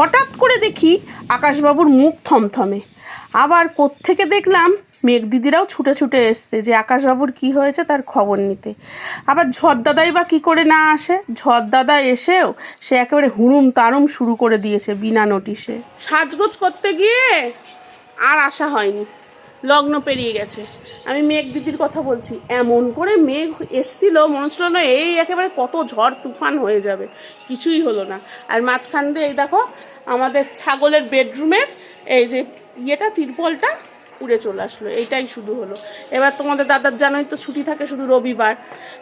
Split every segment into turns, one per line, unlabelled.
হঠাৎ করে দেখি আকাশবাবুর মুখ থমথমে। আবার কোত্থেকে দেখলাম মেঘ দিদিরাও ছুটে ছুটে এসছে যে আকাশবাবুর কি হয়েছে তার খবর নিতে। আবার ঝড়দাদাই বা কী করে না আসে? ঝড়দাদা এসেও সে একেবারে হুড়ুম তারুম শুরু করে দিয়েছে বিনা নোটিশে। সাজগোজ করতে গিয়ে আর আসা হয়নি। লগ্ন পেরিয়ে গেছে। আমি মেঘ দিদির কথা বলছি। এমন করে মেঘ এসছিল, মনে হচ্ছিল না এই একেবারে কত ঝড় তুফান হয়ে যাবে। কিছুই হলো না। আর মাঝখান দিয়ে এই দেখো, আমাদের ছাগলের বেডরুমের এই যে ইয়েটা, তিরপলটা উড়ে চলে আসলো। এইটাই শুধু হলো। এবার তোমাদের দাদার জানোই তো ছুটি থাকে শুধু রবিবার।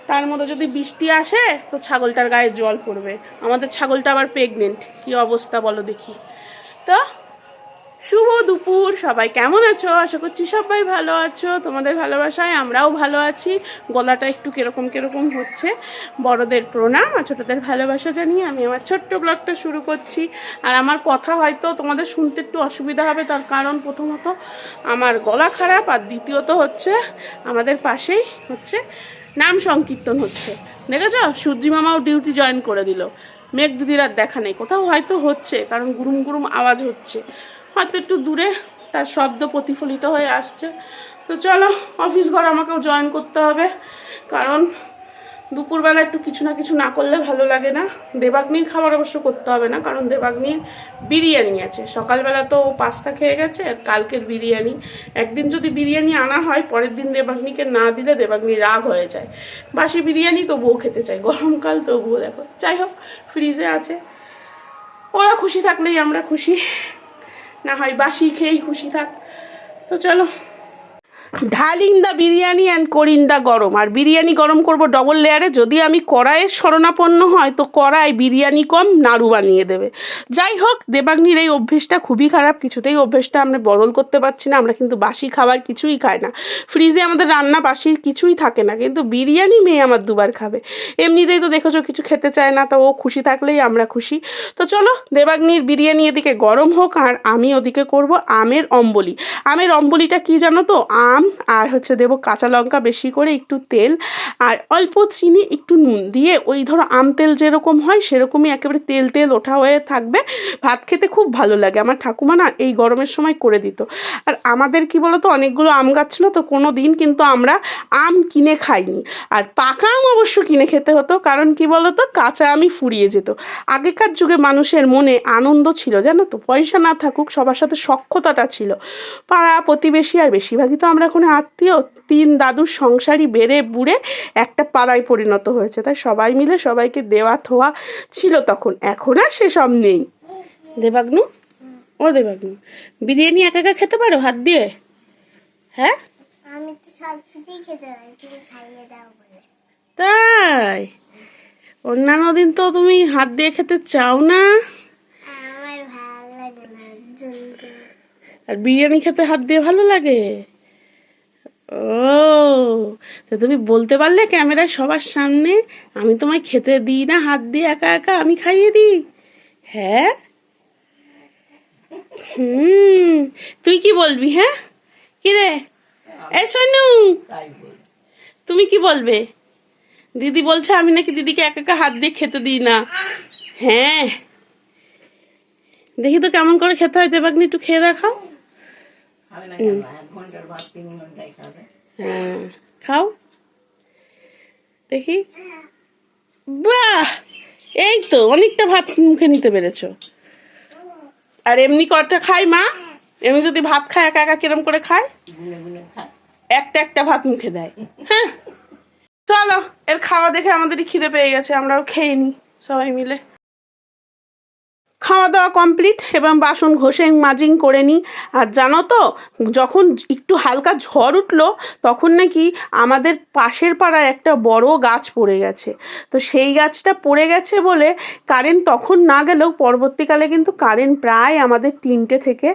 তার মধ্যে যদি বৃষ্টি আসে, তো ছাগলটার গায়ে জল পড়বে। আমাদের ছাগলটা আবার প্রেগনেন্ট কি অবস্থা বলো দেখি। তো শুভ দুপুর, সবাই কেমন আছো? আশা করছি সবাই ভালো আছো। তোমাদের ভালোবাসায় আমরাও ভালো আছি। গলাটা একটু কীরকম কীরকম হচ্ছে? বড়দের প্রণাম আর ছোটদের ভালোবাসা জানিয়ে আমি আমার ছোট্ট ব্লগটা শুরু করছি। আর আমার কথা হয়তো তোমাদের শুনতে একটু অসুবিধা হবে, তার কারণ প্রথমত আমার গলা খারাপ আর দ্বিতীয়ত হচ্ছে আমাদের পাশেই হচ্ছে নাম সংকীর্তন হচ্ছে। দেখেছ? সূর্যি মামাও ডিউটি জয়েন করে দিল। মেঘ দিদির আর দেখা নেই। কোথাও হয়তো হচ্ছে, কারণ গুরুম গুরুম আওয়াজ হচ্ছে। হয়তো একটু দূরে তার শব্দ প্রতিফলিত হয়ে আসছে। তো চলো অফিস ঘর আমাকেও জয়েন করতে হবে। কারণ দুপুরবেলা একটু কিছু না কিছু না করলে ভালো লাগে না। দেবাগ্নির খাবার অবশ্য করতে হবে না, কারণ দেবাগ্নির বিরিয়ানি আছে। সকালবেলা তো পাস্তা খেয়ে গেছে, আর কালকের বিরিয়ানি। একদিন যদি বিরিয়ানি আনা হয়, পরের দিন দেবাগ্নিকে না দিলে দেবাগ্নি রাগ হয়ে যায়। বাসি বিরিয়ানি তবুও খেতে চাই গরমকাল তবুও দেখো। যাই হোক ফ্রিজে আছে। ওরা খুশি থাকলেই আমরা খুশি। না হয় বাসি খেয়েই খুশি থাক। তো চলো। ঢালিং দা বিরিয়ানি অ্যান্ড করিন দা গরম। আর বিরিয়ানি গরম করব ডবল লেয়ারে যদি আমি কড়াইয়ের শরণাপন্ন হয়, তো কড়াই বিরিয়ানি কম, নাড়ু বানিয়ে দেবে। যাই হোক দেবাগ্নির এই অভ্যেসটা খুবই খারাপ। কিছুতেই অভ্যেসটা আমরা বদল করতে পারছি না। আমরা কিন্তু বাসি খাবার কিছুই খাই না। ফ্রিজে আমাদের রান্না বাসির কিছুই থাকে না। কিন্তু বিরিয়ানি মেয়ে আমার দুবার খাবে। এমনিতেই তো দেখেছ কিছু খেতে চায় না, তো ও খুশি থাকলেই আমরা খুশি। তো চলো দেবাগ্নির বিরিয়ানি এদিকে গরম হোক, আর আমি ওদিকে করব আমের অম্বলি। আমের অম্বলিটা কি জানো তো? আম আর হচ্ছে দেবো কাঁচা লঙ্কা বেশি করে একটু তেল, আর অল্প চিনি, একটু নুন দিয়ে ওই ধরো আম তেল যেরকম হয় সেরকমই একেবারে তেল তেল ওঠা হয়ে থাকবে। ভাত খেতে খুব ভালো লাগে, আমার ঠাকুমা না এই গরমের সময় করে দিত। আর আমাদের কি বলতো, অনেকগুলো আম গাছ ছিল তো কোনো দিন কিন্তু আমরা আম কিনে খাইনি। আর পাকা আম অবশ্য কিনে খেতে হতো, কারণ কি বলতো, কাঁচা আমই ফুরিয়ে যেত। আগেকার যুগে মানুষের মনে আনন্দ ছিল, জানো তো? পয়সা না থাকুক, সবার সাথে সক্ষতাটা ছিল। পাড়া প্রতিবেশী আর বেশিরভাগই তো আমরা এখন আত্মীয় তিন দাদুর সংসারই বেড়ে বুড়ে একটা পাড়ায় পরিণত হয়েছে। তাই সবাই মিলে সবাইকে দেওয়া থোয়া ছিল তখন। এখন আর সেসব নেই। দেবাগ্নু? ও দেবাগ্নু বিরিয়ানি একা একা খেতে পারো হাত দিয়ে? হ্যাঁ?
আমি তো সব কিছুই খেতে পারি তুমি খাইয়ে দাও বলে।
তাই? অন্যান্য দিন তো তুমি হাত দিয়ে খেতে চাও না।
না
আর বিরিয়ানি খেতে হাত দিয়ে ভালো লাগে? ও, তো তুমি বলতে পারলে ক্যামেরায় সবার সামনে আমি তোমায় খেতে দিই না, হাত দিয়ে একা একা আমি খাইয়ে দিই? হ্যাঁ? হুম, তুই কি বলবি হ্যাঁ? কি রে? এ সোনু! তুমি কি বলবে? দিদি বলছে আমি নাকি দিদিকে একা একা হাত দিয়ে খেতে দিই না। হ্যাঁ? দেখি তো কেমন করে খেতে হয়, দেবাগ্নি একটু খেয়ে দেখাও। হ্যাঁ খাও। দেখি। বাহ! এই তো অনেকটা ভাত মুখে নিতে পেরেছ। আর এমনি কটা খাই মা? এমনি যদি ভাত খায় একা একা কিরম করে খায়? একটা একটা ভাত মুখে দেয়। হ্যাঁ। চলো এর খাওয়া দেখে আমাদেরই খিদে পেয়ে গেছে আমরাও খেয়ে নিই সবাই মিলে। খাওয়া দাওয়া কমপ্লিট এবং বাসন ঘষে, মাজিং করে নিই। আর জানো তো, যখন একটু হালকা ঝড় উঠল, তখন নাকি আমাদের পাশের পাড়ায় একটা বড় গাছ পড়ে গেছে। তো সেই গাছটা পড়ে গেছে বলে কারেন্ট তখন না গেলেও পরবর্তীকালে কিন্তু কারেন্ট প্রায় আমাদের তিনটে থেকে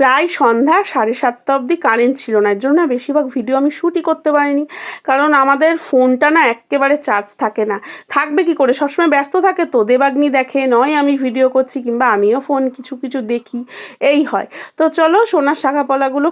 প্রায় সন্ধ্যা সাড়ে সাতটা অবধি কারেন্ট ছিল না। এর জন্য না বেশিরভাগ ভিডিও আমি শ্যুটই করতে পারিনি। কারণ আমাদের ফোনটা না একেবারে চার্জ থাকে না। থাকবে কি করে? সবসময় ব্যস্ত থাকে তো। দেবাগ্নি দেখে, নয় আমি ভিডিও করছি। পাচ্ছি কিংবা আমিও ফোন কিছু কিছু দেখি, এই হয়। তো চলো সোনার শাখা পলাগুলো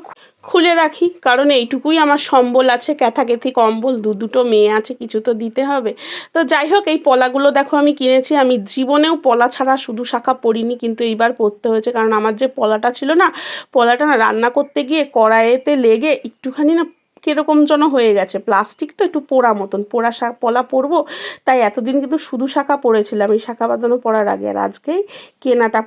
খুলে রাখি, কারণ এইটুকুই আমার সম্বল আছে, ক্যাথাকেথি, কম্বল, দু দুটো মেয়ে আছে, কিছু তো দিতে হবে। তো যাই হোক, এই পলাগুলো দেখো আমি কিনেছি, আমি জীবনেও পলা ছাড়া শুধু শাখা পরিনি, কিন্তু এইবার পরতে হয়েছে, কারণ আমার যে পলাটা ছিল না, পলাটা না রান্না করতে গিয়ে কড়াইতে লেগে একটুখানি না কীরকম যেন হয়ে গেছে। প্লাস্টিক তো একটু পোড়া মতন, পোড়া শা পলা পরবো। তাই এতদিন কিন্তু শুধু শাখা পরেছিলাম, এই শাখা বাঁধানো পড়ার আগে। আর আজকেই কেনাটা